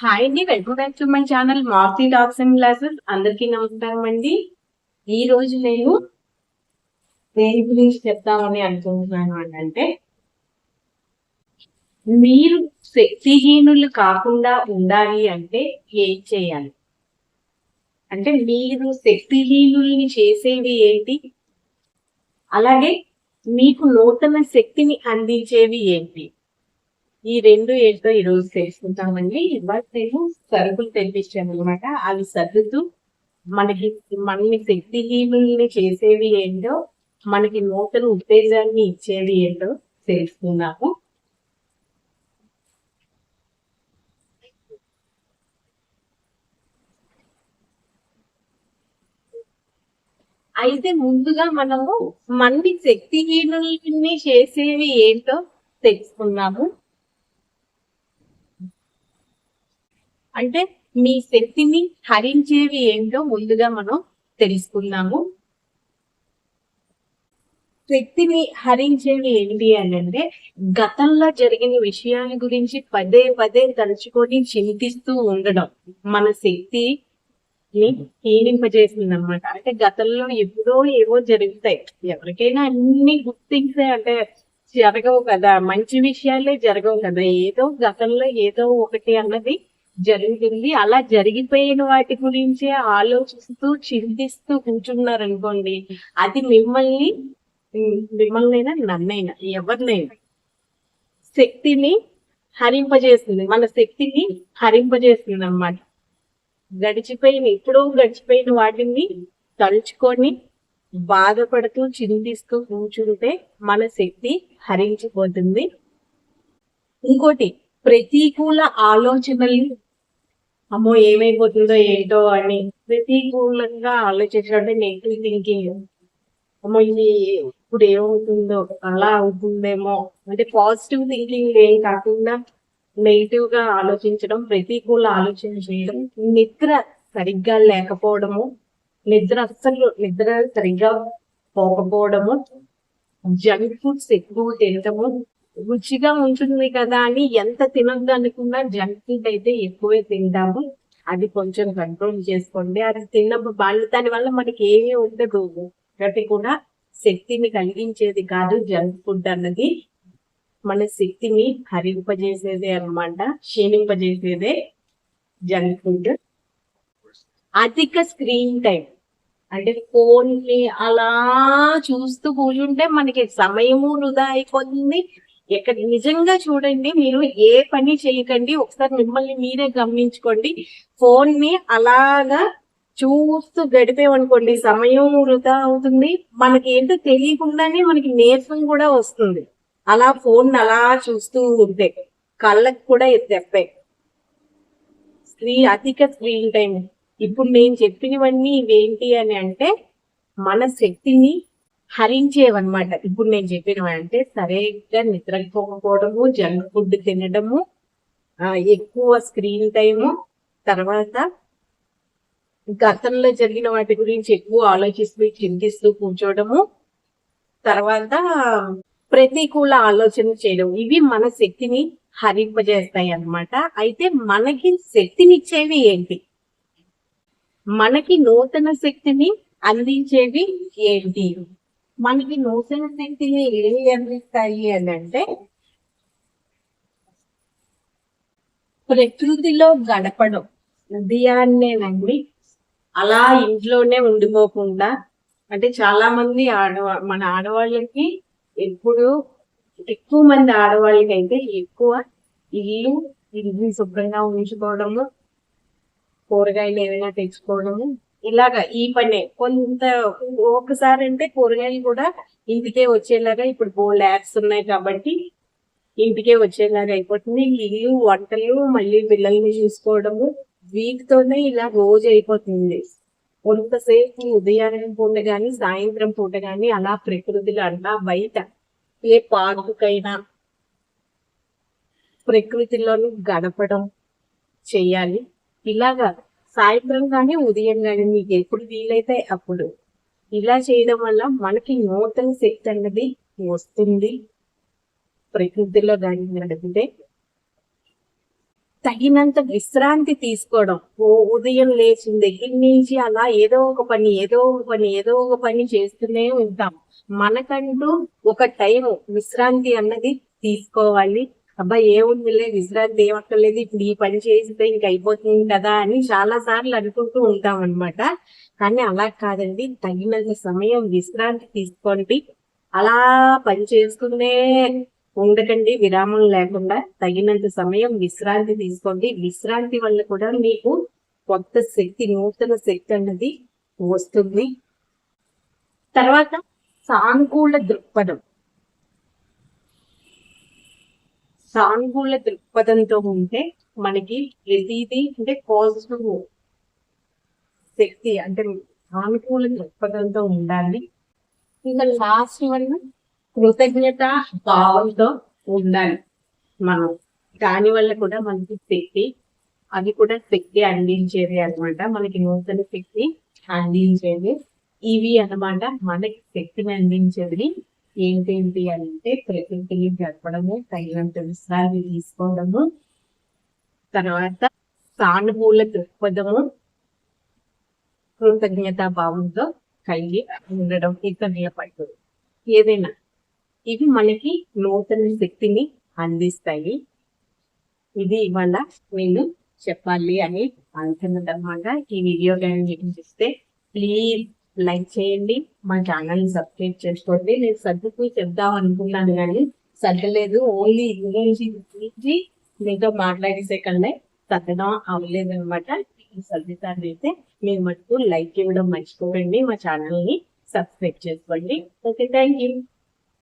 Hi అండి welcome back to my channel Maruti docs and glasses అందరికీ నమస్కారం అండి. ఈ రోజు నేను దేని గురించి చెప్తామని అనుకుంటున్నాను అంటే మీరు శక్తిహీనులు కాకుండా ఉండాలి అంటే ఏం చేయాలి? అంటే మీరు శక్తిహీనుల్ని చేసేవి ఏంటి? అలాగే మీకు నూతన శక్తిని అందించేవి ఏంటి? ఈ రెండు ఏంటో ఈ రోజు తెలుసుకుంటామండి. బట్ నేను సరుకులు తెప్పించాను అనమాట అవి సర్దుతూ మనకి మనల్ని శక్తిహీనుల్ని చేసేవి ఏంటో మనకి నూతన ఉత్తేజాన్ని ఇచ్చేవి ఏంటో తెలుసుకున్నాము అయితే ముందుగా మనము మనని శక్తిహీనుల్ని చేసేవి ఏంటో తెలుసుకున్నాము అంటే మీ శక్తిని హరించేవి ఏంటో ముందుగా మనం తెలుసుకున్నాము శక్తిని హరించేవి ఏంటి అని అంటే గతంలో జరిగిన విషయాల గురించి పదే పదే తలుచుకొని చింతిస్తూ ఉండడం. మన శక్తి హీనింపజేసింది అనమాట అంటే గతంలో ఎప్పుడో ఏవో జరుగుతాయి. ఎవరికైనా అన్ని గుర్తించే అంటే జరగవు కదా మంచి విషయాలే జరగవు కదా. ఏదో గతంలో ఏదో ఒకటి అన్నది జరుగుతుంది అలా జరిగిపోయిన వాటి గురించి ఆలోచిస్తూ చింతిస్తూ కూర్చున్నారు అనుకోండి అది మిమ్మల్ని మిమ్మల్నైనా నన్నైనా ఎవరినైనా శక్తిని హరింపజేస్తుంది. మన శక్తిని హరింపజేస్తుంది అనమాట గడిచిపోయిన ఎప్పుడో గడిచిపోయిన వాటిని తలుచుకొని బాధపడుతూ చింతిస్తూ కూర్చుంటే మన శక్తి హరించిపోతుంది. ఇంకోటి ప్రతికూల ఆలోచనల్ని అమ్మో ఏమైపోతుందో ఏంటో అని ప్రతికూలంగా ఆలోచించడం నెగిటివ్ థింకింగ్ అమ్మో ఇది ఇప్పుడు ఏమవుతుందో అలా అవుతుందేమో. అంటే పాజిటివ్ థింకింగ్ ఏం కాకుండా నెగిటివ్గా ఆలోచించడం ప్రతికూల ఆలోచన చేయడం నిద్ర సరిగ్గా లేకపోవడము నిద్ర అస్సలు నిద్ర సరిగ్గా పోకపోవడము జంక్ ఫుడ్స్ ఎక్కువ తినటము రుచిగా ఉంటుంది కదా అని ఎంత తినద్దు అనుకున్నా జంక్ ఫుడ్ అయితే ఎక్కువే తింటాము. అది కొంచెం కంట్రోల్ చేసుకోండి. అది తిన్నప్పుడు వాళ్ళు దాని వల్ల మనకి ఏమీ ఉండదు. ఒకటి కూడా శక్తిని కలిగించేది కాదు జంక్ ఫుడ్ అన్నది. మన శక్తిని హరింపజేసేదే అనమాట క్షీణింపజేసేదే జంక్ ఫుడ్ అధిక స్క్రీన్ టైం అంటే ఫోన్ని అలా చూస్తూ కూర్చుంటే మనకి సమయము వృధా అయిపోతుంది. ఇక్కడ నిజంగా చూడండి మీరు ఏ పని చేయకండి ఒకసారి మిమ్మల్ని మీరే గమనించుకోండి. ఫోన్ని అలాగా చూస్తూ గడిపేమనుకోండి సమయం వృధా అవుతుంది. మనకి ఏంటో తెలియకుండానే మనకి నీరసం కూడా వస్తుంది. అలా ఫోన్ అలా చూస్తూ ఉంటే కళ్ళకు కూడా దెబ్బే. స్క్రీన్ అధిక స్క్రీన్ టైం ఇప్పుడు నేను చెప్పినవన్నీ ఇవేంటి అని అంటే మన శక్తిని హరించేవన్నమాట. ఇప్పుడు నేను చెప్పినవి అంటే సరిగ్గా నిద్రపోకపోవడము జంక్ ఫుడ్ తినడము ఎక్కువ స్క్రీన్ టైము తర్వాత గతంలో జరిగిన వాటి గురించి ఎక్కువ ఆలోచిస్తూ చింతిస్తూ కూర్చోవడము తర్వాత ప్రతికూల ఆలోచన చేయడం. ఇవి మన శక్తిని హరింపజేస్తాయి అన్నమాట అయితే మనకి శక్తినిచ్చేవి ఏంటి? మనకి నూతన శక్తిని అందించేవి ఏంటి? మనకి నూతన శక్తిని ఏవి అందిస్తాయి అని అంటే ప్రకృతిలో గడపడం. ఉదయాన్నేనండి అలా ఇంట్లోనే ఉండిపోకుండా అంటే చాలా మంది ఆడవా మన ఆడవాళ్ళకి ఎప్పుడు ఎక్కువ మంది ఆడవాళ్ళకి అయితే ఎక్కువ ఇల్లు ఇల్లు శుభ్రంగా ఉంచుకోవడము కూరగాయలు ఏమైనా తెచ్చుకోవడము ఇలాగా ఈ పనే. కొంత ఒకసారి అంటే కూరగాయలు కూడా ఇంటికే వచ్చేలాగా ఇప్పుడు బోల్ యాప్స్ ఉన్నాయి కాబట్టి ఇంటికే వచ్చేలాగా అయిపోతుంది. ఇల్లు వంటలు మళ్ళీ పిల్లల్ని చూసుకోవడము వీటితోనే ఇలా రోజు అయిపోతుంది. కొంతసేపు ఉదయాన్నం పూట కానీ సాయంత్రం పూట కానీ అలా ప్రకృతిలో అలా బయట ఏ పార్కుకైనా ప్రకృతిలోనూ గడపడం చెయ్యాలి ఇలాగా సాయంత్రం కానీ ఉదయం కానీ మీకు ఎప్పుడు వీలైతే అప్పుడు. ఇలా చేయడం వల్ల మనకి నూతన శక్తి అన్నది వస్తుంది. ప్రకృతిలో కానీ నడిపితే. తగినంత విశ్రాంతి తీసుకోవడం. ఓ ఉదయం లేచిన దగ్గర నుంచి అలా ఏదో ఒక పని ఏదో ఒక పని ఏదో ఒక పని చేస్తూనే ఉంటాం. మనకంటూ ఒక టైం విశ్రాంతి అన్నది తీసుకోవాలి. అబ్బా ఏముందిలే విశ్రాంతి ఏమక్కర్లేదు ఇప్పుడు ఈ పని చేస్తే ఇంక అయిపోతుంది కదా అని చాలా సార్లు అనుకుంటూ ఉంటాం అన్నమాట కానీ అలా కాదండి తగినంత సమయం విశ్రాంతి తీసుకోండి. అలా పని చేసుకునే ఉండకండి విరామం లేకుండా తగినంత సమయం విశ్రాంతి తీసుకోండి. విశ్రాంతి వల్ల కూడా మీకు కొత్త శక్తి నూతన శక్తి అన్నది వస్తుంది. తర్వాత సానుకూల దృక్పథం. సానుకూల దృక్పథంతో ఉంటే మనకి ప్రతిదీ అంటే పాజిటివ్ శక్తి అంటే సానుకూల దృక్పథంతో ఉండాలి. ఇంకా లాస్ట్ వన్ కృతజ్ఞత భావంతో ఉండాలి. మనం దాని వల్ల కూడా మనకి శక్తి అవి కూడా శక్తి అందించేది అనమాట మనకి నూతన శక్తి అందించేది. ఇవి అనమాట మనకి శక్తిని అందించేది. ఏంటేంటి అంటే ప్రకృతిని గడపడము తగినంత విశ్రాంతి తీసుకోవడము తర్వాత సానుకూల దృక్పథము కృతజ్ఞతా భావంతో కలిగి ఉండడం ఇతరుల పట్ల ఏదైనా ఇవి మనకి నూతన శక్తిని అందిస్తాయి. ఇది ఇవాళ నేను చెప్పాలి అని అనుకున్నదన్నమాట ఈ వీడియో కానీ మీకు చూస్తే ప్లీజ్ లైక్ చేయండి. మా ఛానల్ సబ్స్క్రైబ్ చేసుకోండి. నేను సర్దుకు చెప్దాం అనుకున్నాను కానీ సర్దలేదు. ఓన్లీ ఇంగ్లీష్ గురించి మీతో మాట్లాడేసే కన్నా సర్దడం అవ్వలేదు అనమాట సర్దితాన్ని అయితే మీరు మటుకు లైక్ ఇవ్వడం మర్చిపోకండి. మా ఛానల్ని సబ్స్క్రైబ్ చేసుకోండి. Okay thank you.